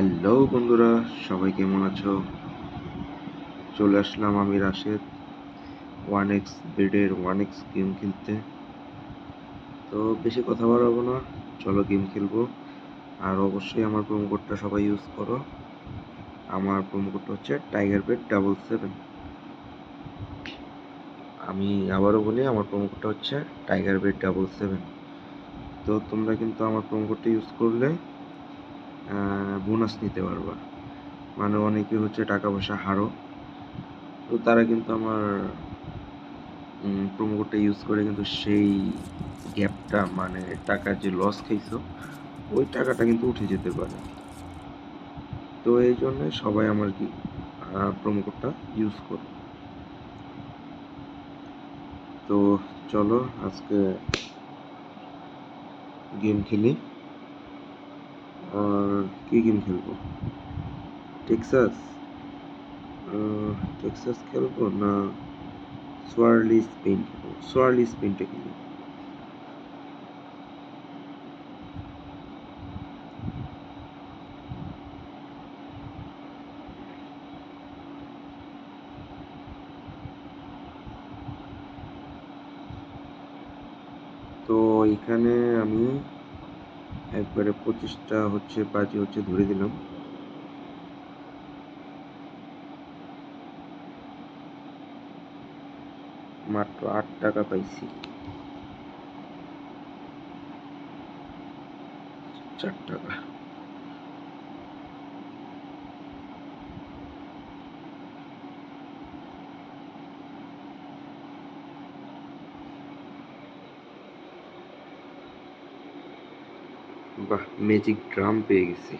Hello বন্ধুরা, সবাই কেমন আছো? চলে আসলাম আমি রাশেদ ওয়ান এক্স বেডের ওয়ান এক্স গেম খেলতে। তো বেশি কথা বাড়াবো না, চলো গেম খেলব। আর অবশ্যই আমার প্রোমো কোডটা সবাই ইউজ করো। আমার প্রোমো কোডটা হচ্ছে টাইগার বেড ডাবল সেভেন আমি আবারও বলি, আমার প্রোমো কোডটা হচ্ছে টাইগার বেড ডাবল সেভেন তো তোমরা কিন্তু আমার প্রোমো কোডটা ইউজ করলে বোনাস নিতে পারবা। মানে অনেকে হচ্ছে টাকা পয়সা হারো। তো তারা কিন্তু আমার প্রোমো কোডটা ইউজ করে কিন্তু সেই গ্যাপটা মানে টাকার যে লস খাইছো, ওই টাকাটা কিন্তু উঠে যেতে পারে। তো এই জন্য সবাই আমার কি প্রোমো কোডটা ইউজ করো। তো চলো, আজকে গেম খেলি। আর কি গেম খেলব টেক্সাস টেক্সাস খেলব না সোয়ারলি স্পিন খেলব সোয়ারলি স্পিনটা খেলি তো এখানে আমি একবারে পঁচিশটা হচ্ছে বাজি হচ্ছে ধরে দিলাম। মাত্র আট টাকা পাইছি। চার টাকা। বাহ ম্যাজিক ড্রাম পেয়ে গেছি।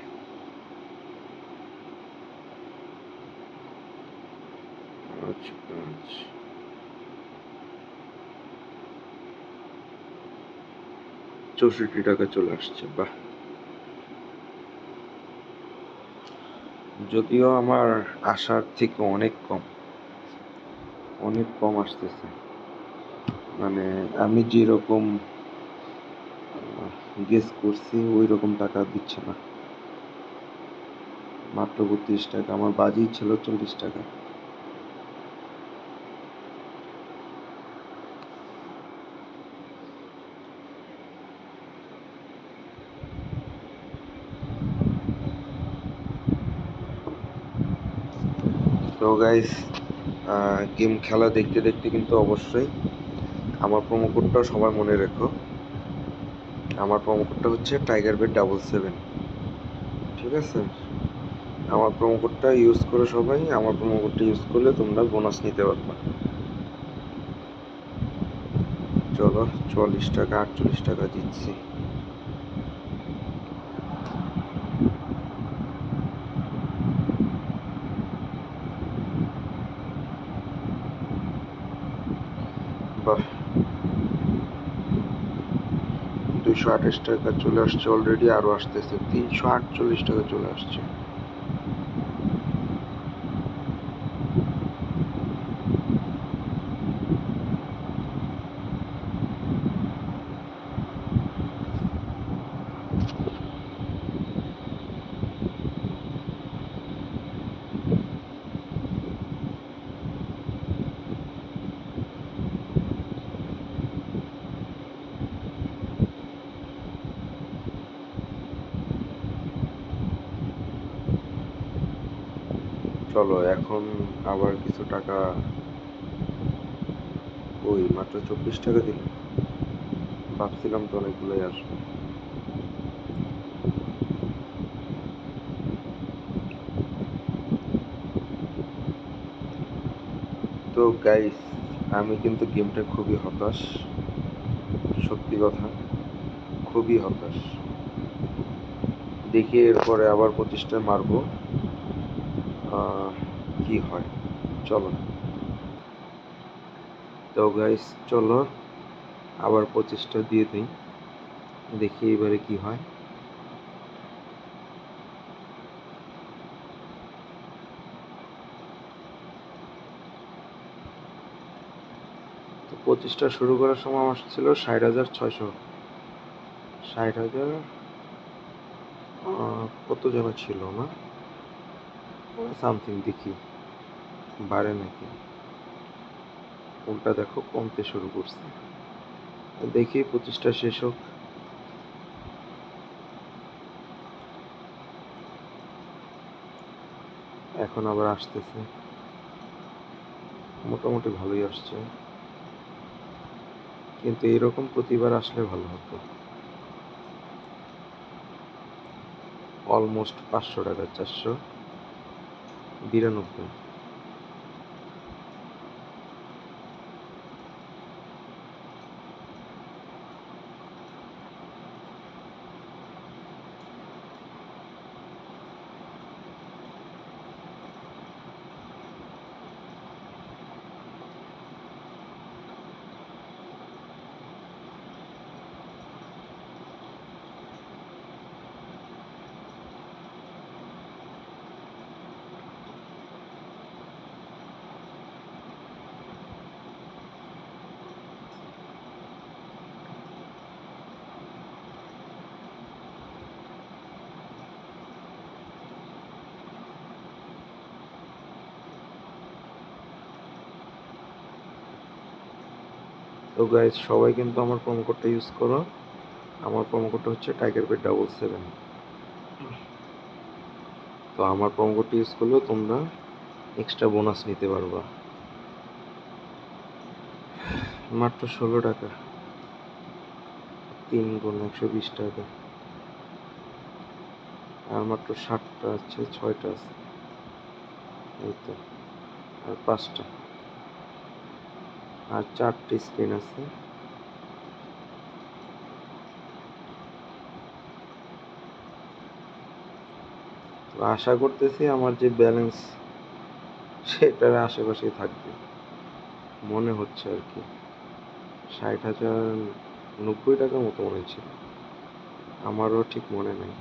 চৌষট্টি টাকা চলে আসছে, বাহ। যদিও আমার আশার থেকে অনেক কম অনেক কম আসতেছে। মানে আমি যেরকম গেস করছি ওই রকম টাকা দিচ্ছে না। মাত্র বত্রিশ টাকা, আমার বাজি ছিল চল্লিশ টাকা। তো গাইস গেম খেলা দেখতে দেখতে কিন্তু অবশ্যই আমার প্রোমো কোডটাও সবাই মনে রেখো। আমার প্রোমো কোডটা হচ্ছে টাইগার বেড ডাবল সেভেন ঠিক আছে? আমার কোডটা ইউজ করে সবাই, আমার কোডটা ইউজ করলে তোমরা বোনাস নিতে পারবে। চলো চুয়াল্লিশ টাকা, আটচল্লিশ টাকা দিচ্ছি। বাহ। দুইশো আঠাশ টাকা চলে আসছে অলরেডি আরও আসতেছে। তিনশো আটচল্লিশ টাকা চলে আসছে। চলো, এখন আবার কিছু টাকা ওই মাত্র চব্বিশ টাকা দিল ভাবছিলাম তো অনেকগুলোই আসবে। তো গাইস আমি কিন্তু গেমটা খুবই হতাশ। সত্যি কথা, খুবই হতাশ। দেখি এরপরে আবার পঁচিশটা মারবো। কি হয়? চলো তো গাইস চলো, আবার পঁচিশটা দিয়ে দিই। দেখি এবারে কি হয়। তো পঁচিশটা শুরু করার সময় আমার ছিল ষাট হাজার ছয়শো। ষাট হাজার কত যেন ছিল না সামথিং দেখি। বাড়ে নাকি? উল্টা দেখো, কমতে শুরু করছে। দেখি পঁচিশটা শেষ হোক। এখন আবার আসতেছে। মোটামুটি ভালোই আসছে। কিন্তু এরকম প্রতিবার আসলে ভালো হতো। অলমোস্ট পাঁচশো টাকা, চারশো। বিরানব্বই। তো গাইজ সবাই কিন্তু আমার প্রোমো কোডটা ইউজ করো। আমার প্রোমো কোডটা হচ্ছে টাইগার বেড ডাবল সেভেন তো আমার প্রোমো কোডটা ইউজ করলেও তোমরা এক্সট্রা বোনাস নিতে পারবা। মাত্র ষোলো টাকা। তিন গুণ একশো বিশ টাকা। আর মাত্র ষাটটা আছে, ছয়টা আছে। এই তো। আর পাঁচটা। আর চারটি স্ক্রিন আছে। তো আশা করতেছি আমার যে ব্যালেন্স সেটার আশেপাশেই থাকবে। মনে হচ্ছে আর কি। ষাট হাজার নব্বই টাকার মতো মনে ছিল আমারও ঠিক মনে নেই।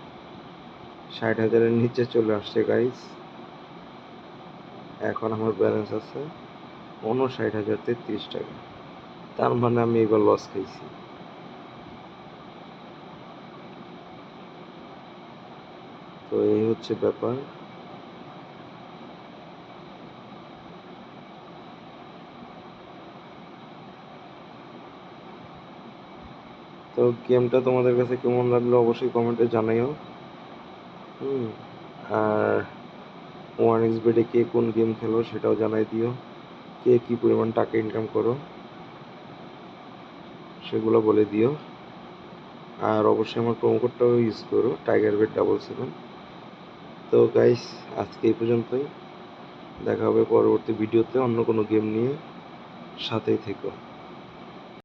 ষাট হাজারের নিচে চলে আসছে গাইস এখন আমার ব্যালেন্স আছে। উনষাট হাজার, তেত্রিশ টাকা। তার মানে আমি এবার লস খাইছি। তো এই হচ্ছে ব্যাপার। তো গেমটা তোমাদের কাছে কেমন লাগল অবশ্যই কমেন্টে জানাইও। হুম, আর ওয়ান এক্স বেডে কে কোন গেম খেলো সেটাও জানাই দিও। কে কি পরিমাণ টাকা ইনকাম করো, সেগুলো বলে দিও। আর অবশ্যই আমার প্রোমো কোডটাও ইউজ করো টাইগার বেড ডাবল সেভেন তো গাইস আজকে এই পর্যন্তই। দেখা হবে পরবর্তী ভিডিওতে অন্য কোনো গেম নিয়ে। সাথেই থেকো।